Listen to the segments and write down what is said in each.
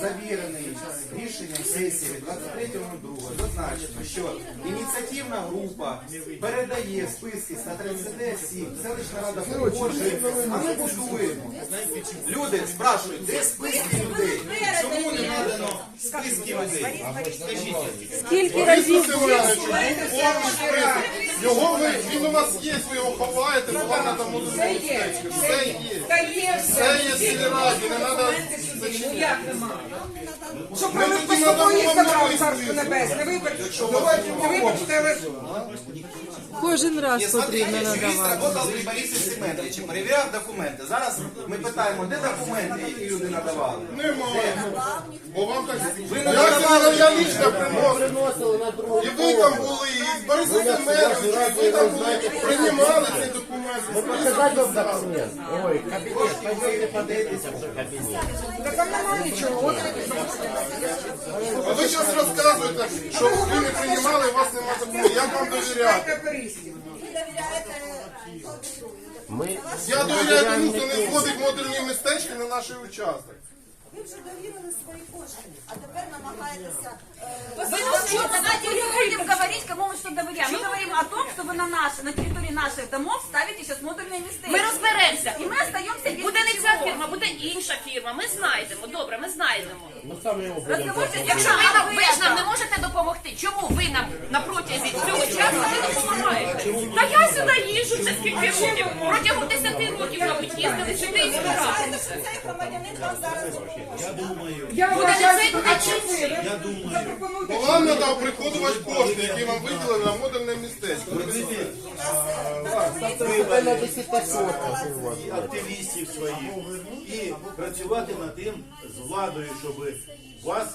завірений рішенням сесії 23.02 зазначено, що ініціативна група передає списки 137, селищна рада погоджує, а ми будуємо. Люди спрашують, де списки людей? Чому не надано списки людей? Скільки разів Його ви, він у вас є, ви його ховаєте, бо там буде. Все є, Все є. Та є Все є в сільраді, не треба Ну як нема? Щоб Ми ми тоді по собою їх забрали царство небесне. Вибачте, вибачте, але кожен раз потрібно смотрите, юрист надавати? работал при Борисі Семеновичі, перевіряв документи. Зараз ми питаємо, де документи, які люди надавали? Немає. Бо вам так... Ви Я не надавали я лично приносив. І ви там були, і Борис Семенович, і ви там були, приймали ці документи. Показать вам документ. Ой, кабинет, пойдемте подивитися вже кабінет. та там нема нічого. От А ви зараз розказуєте, що ви не приймали, у вас немає закону. Як вам довіряти? Ми Я довіряю тому, що не входить модульні містечки на наш участок. Ви вже довірили свої кошти, а тепер намагаєтеся. е, Вы ну что, давайте не будем говорить, кому мы что доверяем. Мы говорим о том, что вы на наши, на территории наших домов ставите сейчас модульные места. Ми розберемося. И мы остаемся без Буде не ця ничего. фірма, буде інша фірма. Ми знайдемо. Добре, ми знайдемо. ну саме його будемо. Разговорите, Якщо ви нам ви ж нам не можете допомогти, чому ви нам на протязі цього часу не допомагаєте? Та я сюди їжджу вже скільки років. Протягом 10 років, мабуть, їздили сюди і Знаєте, збирали. що цей громадянин вам зараз допоможе. Я вважаю, що цей, а ви чим? запропонуйте. Вам треба приходувати кошти, які вам виділили на модульне містечко. Це на 10 сотках у вас. і активістів своїх і працювати над тим з владою, щоб вас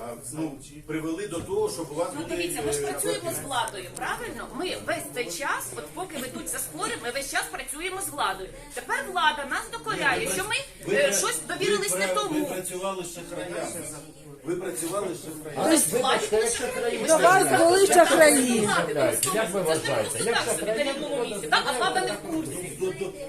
а, ну, привели до того, щоб у вас Ну були, дивіться, ми ж е, працюємо з владою, правильно? Ми весь цей час, от поки ми тут це споримо, ми весь час працюємо з владою. Тепер влада нас докоряє, що ми е, щось довірились не тому. Працювали з шахраями. Ви працювали з шахраями. Тобто шахраї. До вас були шахраї. Як ви вважаєте? Як рівному місці, так? А влада не в курсі.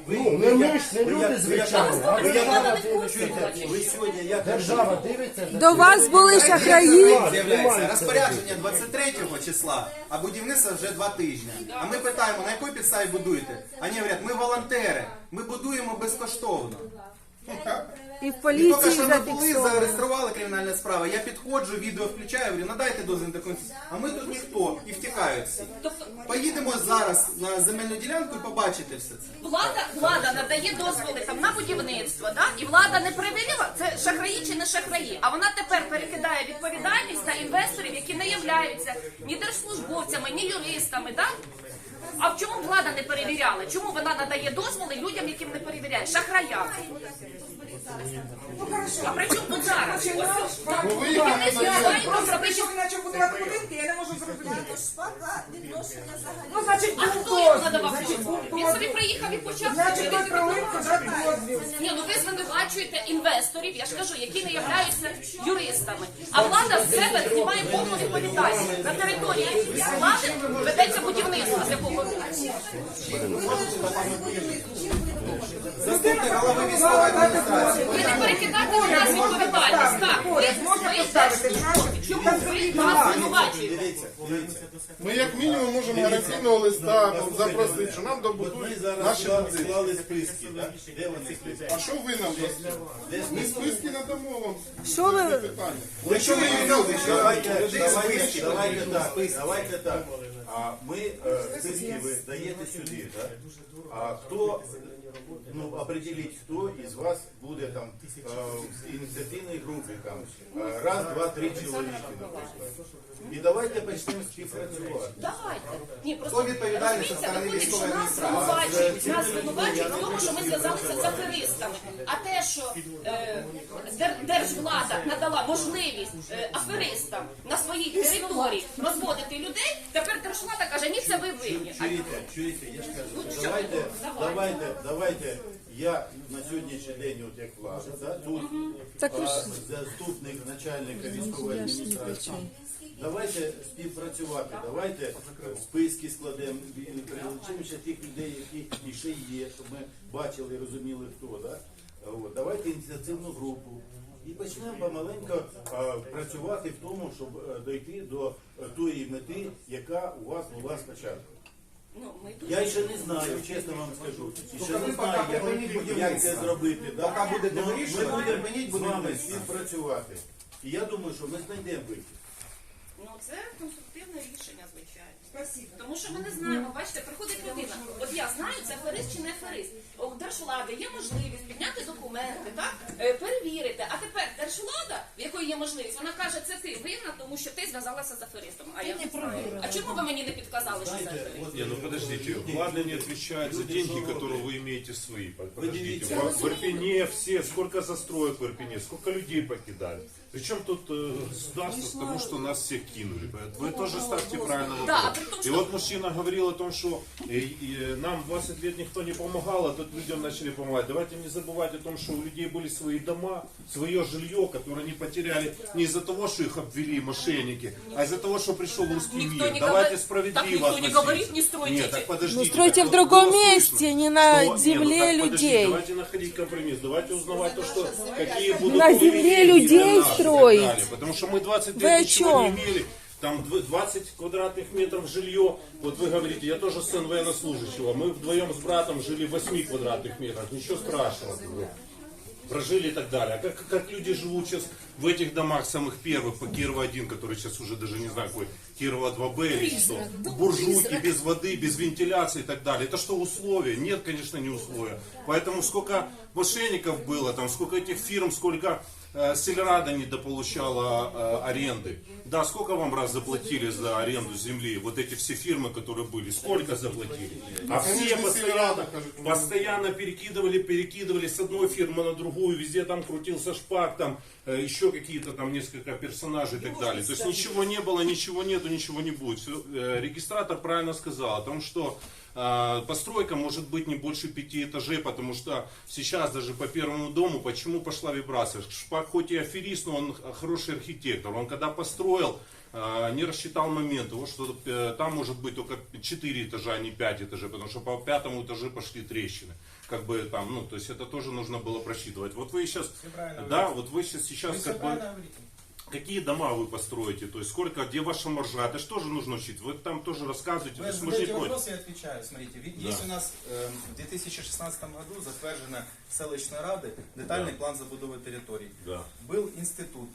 Ну, не ми ж, не люди звичайно, Ви, держава не в курсі ви сьогодні як Держава дивиться. До вас були шахраї. З'являється розпорядження 23 числа, а будівництво вже два тижні. А ми питаємо, на якій підставі будуєте? Вони говорять, ми волонтери, ми будуємо безкоштовно. І в І поки що ми були, зафіксовано. зареєстрували кримінальну справу. Я підходжу, відео включаю, говорю, надайте дозвіл на документацію. А ми тут ніхто і втікають всі. Тобто Поїдемо зараз на земельну ділянку і побачите все це. влада, влада надає дозволи там на будівництво, да? і влада не перевірила, це шахраї чи не шахраї. А вона тепер перекидає відповідальність на інвесторів, які не являються ні держслужбовцями, ні юристами. Да? А в чому влада не перевіряла? Чому вона надає дозволи людям, яким не перевіряє? Шахраям. А при чому тут зараз? Ось, так. Бо ви їх не Просто зробити прийшов і будувати будинки, я не можу зрозуміти. Пока відношення взагалі. Ну, значить, А був хто йому дозвіл. надавав Значить, дозвіл? Він собі дозвіл. приїхав і почав Значить, той пролив подати дозвіл. Ні, ну ви звинувачуєте інвесторів, я ж кажу, які не являються юристами. А влада з себе знімає повну відповідальність. На території влади ведеться будівництво з якого року. Заступник голови військової адміністрації. Ви не перекидайте на нас відповідальність. Так, ви Можна поставити, ви нас звинувачуєте? Ми як мінімум можемо гарантійного листа запросити, що нам добудують наші склали списки, так? Де вони списки? А що ви нам дасте? Ми списки надамо вам. Що ви- питання. Якщо ми люди, що Давайте, давайте так, давайте так. А ми е, списки ви даєте сюди, так? А хто, ну, определіть, хто із вас буде там е, в ініціативній групі там е, раз, два, три чоловіки, наприклад. І давайте почнемо співпрацювати. Давайте. Ні, просто Хто відповідальний розумієте, сторони виходить, що військової нас адміністрації? звинувачують, нас звинувачують в тому, що ми зв'язалися з аферистами. А те, що е, дер- держвлада надала можливість е, аферистам на своїй території розводити людей, тепер держвлада каже, ні, це ви винні. Чуєте, чуєте, я ж кажу, що? давайте, Давайте. давайте, я на сьогоднішній день, от як влада, да, тут Так а, заступник начальника військової адміністрації. Давайте співпрацювати, давайте списки складемо, прилучимо ще тих людей, які і ще є, щоб ми бачили, і розуміли, хто. Да? От, давайте ініціативну групу. і почнемо помаленько е, працювати в тому, щоб е, дойти до е, тої мети, яка у вас була спочатку. Я ще не знаю, чесно вам скажу. Ще не знаю, як, як це зробити. да. Поки будете Ну, вирішувати, ми будемо з вами співпрацювати. І я думаю, що ми знайдемо вихід. Ну, це конструктивне рішення, звичайно. Спасибо. Тому що ми не знаємо, бачите, приходить людина. От я знаю, це аферист чи не аферист. Держвлади є можливість підняти документи, так е, перевірити. А тепер держвлада, в якої є можливість, вона каже, це ти винна, тому що ти зв'язалася з аферистом. А я не знаю. А чому ви мені не підказали, що це аферист? Не, ну подождите, влада не отвечает за деньги, которые вы имеете свои. Подождите, в в Ирпене все, сколько застроек в Ирпене, сколько людей покидали. Причем тут э, государство, потому что нас всех кинули. Вы тоже ставьте правильно Да, а вопрос. при том, И что- вот мужчина говорил о том, что э, э, нам 20 лет никто не помогал, а тут людям начали помогать. Давайте не забывать о том, что у людей были свои дома, свое жилье, которое они потеряли не из-за того, что их обвели мошенники, а из-за того, что пришел русский Никто мир. не Давайте говорит- справедливо так никто не относиться. говорит, не стройте Нет, эти- так подождите. Ну, стройте так в другом было слышно, месте, не на что- земле не, ну, так подождите, людей. Давайте находить компромисс, давайте узнавать то, что какие будут На земле поведения людей строить. далее. Потому что мы 20 Вы лет о ничего не чем? имели. Там дв- 20 квадратных метров жилье. Вот вы говорите, я тоже сын военнослужащего. Мы вдвоем с братом жили в 8 квадратных метрах. Ничего страшного. Прожили и так далее. А как, как люди живут сейчас в этих домах самых первых, по Кирова-1, который сейчас уже даже не знаю какой, Кирова-2Б или что, буржуйки, без воды, без вентиляции и так далее. Это что, условия? Нет, конечно, не условия. Поэтому сколько мошенников было, там, сколько этих фирм, сколько Сельрада недополучала э, аренды. Да, сколько вам раз заплатили за аренду земли? Вот эти все фирмы, которые были, сколько заплатили? А все Конечно, постоянно, Сельрада, кажется, ну. постоянно перекидывали, перекидывали с одной фирмы на другую, везде там крутился шпак, там э, еще какие-то там несколько персонажей и так далее. То есть ничего не было, ничего нету, ничего не будет. Всё, э, Регистратор правильно сказал о том, что э, постройка может быть не больше пяти этажей, потому что сейчас даже по первому дому, почему пошла вибрация? Шпак хоть и аферист, но он хороший архитектор. Он когда построил, э, не рассчитал момент, вот что э, там может быть только 4 этажа, а не 5 этажей, потому что по пятому этаже пошли трещины. Как бы там, ну, то есть это тоже нужно было просчитывать. Вот вы сейчас, да, вот вы сейчас, сейчас как бы, какие дома вы построите, то есть сколько, где ваша маржа, это же тоже нужно учить. Вы там тоже рассказываете, то Вы есть мы же не задаете против. вопрос, я отвечаю. Смотрите, ведь есть у нас э, в 2016 году затверджена селищної ради детальний план забудови територій. Да. Був інститут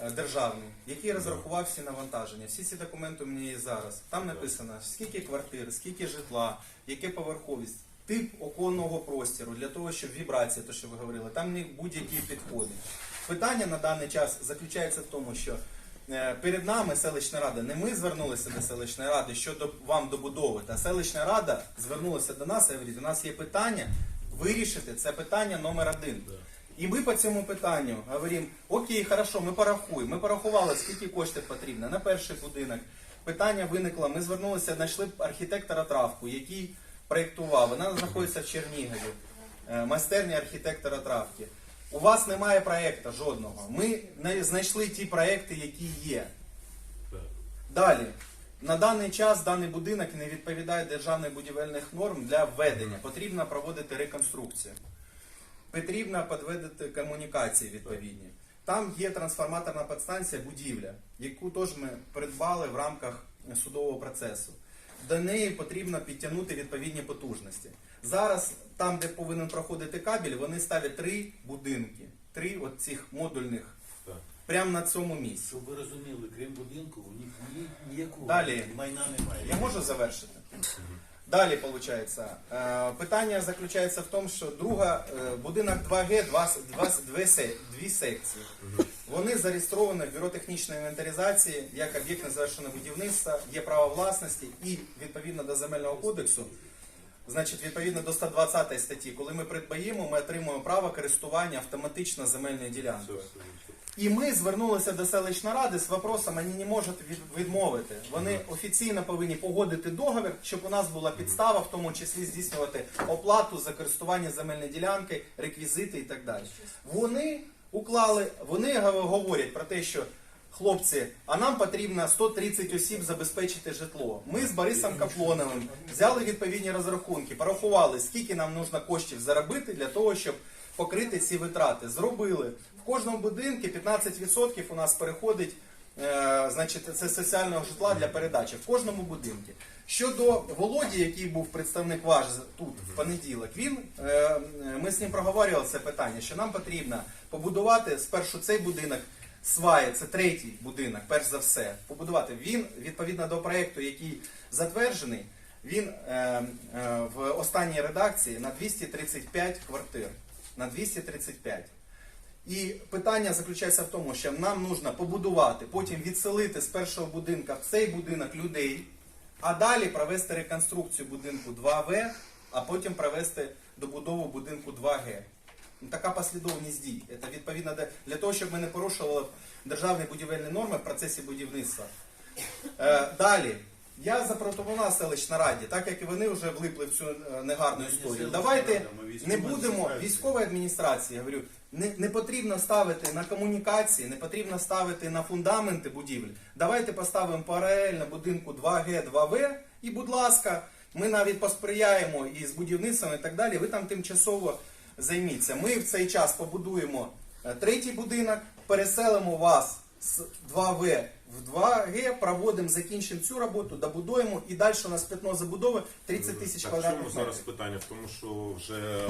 е, державний, який розрахував всі навантаження. Всі ці документи у мене є зараз. Там написано, скільки квартир, скільки житла, яка поверховість, тип оконного простіру для того, щоб вібрація, то що ви говорили, там не будь-які підходи. Питання на даний час заключається в тому, що е, перед нами селищна рада, не ми звернулися до селищної ради щодо вам добудови, та селищна рада звернулася до нас і говорить, у нас є питання вирішити це питання номер один. І ми по цьому питанню говоримо, окей, хорошо, ми порахуємо. Ми порахували, скільки коштів потрібно на перший будинок. Питання виникло, ми звернулися, знайшли архітектора травку, який проєктував. Вона знаходиться в Чернігові, е, майстерня архітектора травки. У вас немає проєкту жодного. Ми не знайшли ті проєкти, які є. Далі. На даний час даний будинок не відповідає державних будівельних норм для введення. Потрібно проводити реконструкцію. Потрібно підведити комунікації відповідні. Там є трансформаторна підстанція будівля, яку теж ми придбали в рамках судового процесу. До неї потрібно підтягнути відповідні потужності. Зараз, там, де повинен проходити кабель, вони ставлять три будинки, три от цих модульних, прямо на цьому місці. Щоб ви розуміли, крім будинку, у них ні, ніякого Далі. майна немає. Я можу завершити? Далі виходить. Питання заключається в тому, що друга е, будинок 2Г, два, с- два, с- дві, се- дві секції. Вони зареєстровані в бюро технічної інвентаризації як об'єкт незавершеного будівництва, є право власності і відповідно до земельного кодексу. Значить, відповідно до 120 статті, коли ми придбаємо, ми отримуємо право користування автоматично земельною ділянкою. І ми звернулися до селищної ради з вопросом, вони не можуть відмовити. Вони офіційно повинні погодити договір, щоб у нас була підстава, в тому числі здійснювати оплату за користування земельної ділянки, реквізити і так далі. Вони уклали, вони говорять про те, що хлопці, а нам потрібно 130 осіб забезпечити житло. Ми з Борисом Каплоновим взяли відповідні розрахунки, порахували, скільки нам нужно коштів заробити для того, щоб покрити ці витрати. Зробили. В кожному будинку 15% у нас переходить е, значить, це соціального житла для передачі. В кожному будинку. Щодо Володі, який був представник ваш тут в понеділок, він, е, ми з ним проговорювали це питання, що нам потрібно побудувати спершу цей будинок сваї, це третій будинок, перш за все, побудувати. Він, відповідно до проєкту, який затверджений, він е, е, в останній редакції на 235 квартир. На 235. І питання заключається в тому, що нам потрібно побудувати, потім відселити з першого будинка в цей будинок людей, а далі провести реконструкцію будинку 2В, а потім провести добудову будинку 2Г. Ну, Така послідовність дій. Це відповідно для того, щоб ми не порушували державні будівельні норми в процесі будівництва. Е, далі. Я запропонував селищна раді, так як і вони вже влипли в цю е, негарну історію. Давайте не будемо військової адміністрації, я говорю, не, не потрібно ставити на комунікації, не потрібно ставити на фундаменти будівель. Давайте поставимо паралельно будинку 2Г, 2В, і, будь ласка, ми навіть посприяємо і з будівництвом і так далі. Ви там тимчасово займіться. Ми в цей час побудуємо е, третій будинок, переселимо вас з 2В в 2Г, проводимо, закінчимо цю роботу, добудуємо і далі у нас пятно забудови 30 тисяч Так, в чому квадратних зараз питання? В тому, що вже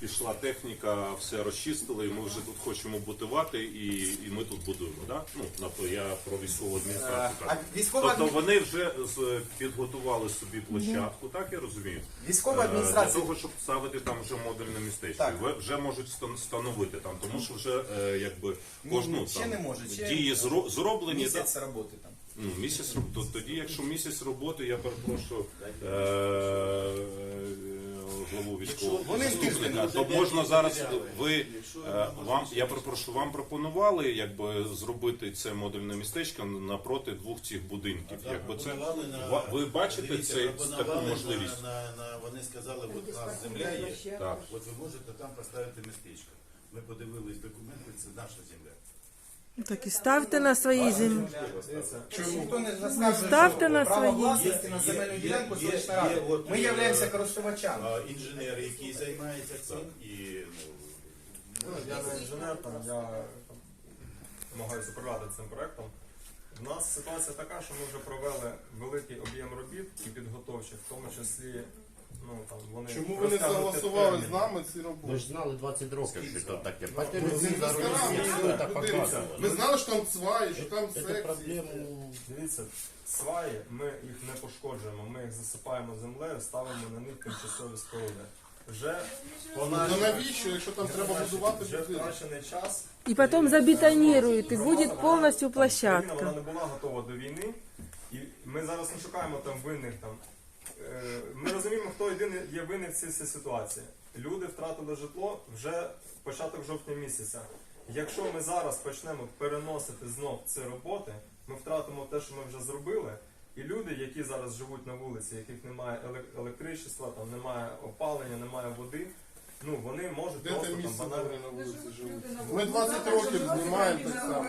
пішла техніка, все розчистили, і ми вже тут хочемо бутувати, і, і ми тут будуємо. Да? Ну, на- я про військову адміністрацію. Е, кажу. військова Тобто адмі- вони вже з- підготували собі площадку, так я розумію? Військова Е, Для адміністрація того, щоб ставити там вже модульне містечко. Так. Ви вже можуть стан- встановити там, тому що вже е, якби кожну ще там не може, ще дії зро- зроблені. Місяць роботи там. Ну, місяць то тоді, якщо місяць роботи, я перепрошую е, е, главу військового заступника, то можна зараз ви е, вам, я перепрошую, вам пропонували якби зробити це модульне містечко напроти двох цих будинків. Якби це ва- ви бачите це таку можливість? На, на, вони сказали, от у нас земля є, Так. от ви можете там поставити містечко. Ми подивились документи, це наша земля. Так і ставте на своїй землі. Ніхто не розкаже, Ставте на право свої. власності на земельну ділянку селищна рада. Ми е, являємося користувачами. А інженер, який займається цим, і ну, Я не інженер, там, я намагаюся управляти цим проектом. У нас ситуація така, що ми вже провели великий об'єм робіт і підготовчих, в тому числі, ну там вони Чому ви не согласували терміни. з нами ці Ви роботи? ж знали 20 років, що це таке. Ми ну, людина, показували. Ми знали, що там цваї, що там Це секції. проблему Дивіться, сваї, ми їх не пошкоджуємо, ми їх засипаємо землею, ставимо на них тимчасові споруди. Вже по Ну нашій- навіщо, якщо там треба будувати вже будинок? втрачений час. І потім забетонірують, і буде повністю Україна площадка. вона не була готова до війни, і ми зараз не шукаємо там винних там. Е, Ми розуміємо, хто єдиний є винний в цій всій ситуації. Люди втратили житло вже початок жовтня місяця. Якщо ми зараз почнемо переносити знов ці роботи, ми втратимо те, що ми вже зробили. І люди, які зараз живуть на вулиці, яких немає елек- електричества, там немає опалення, немає води, ну вони можуть Де просто там місце банально на вулиці живуть? Ми 20 років знімаємо так само.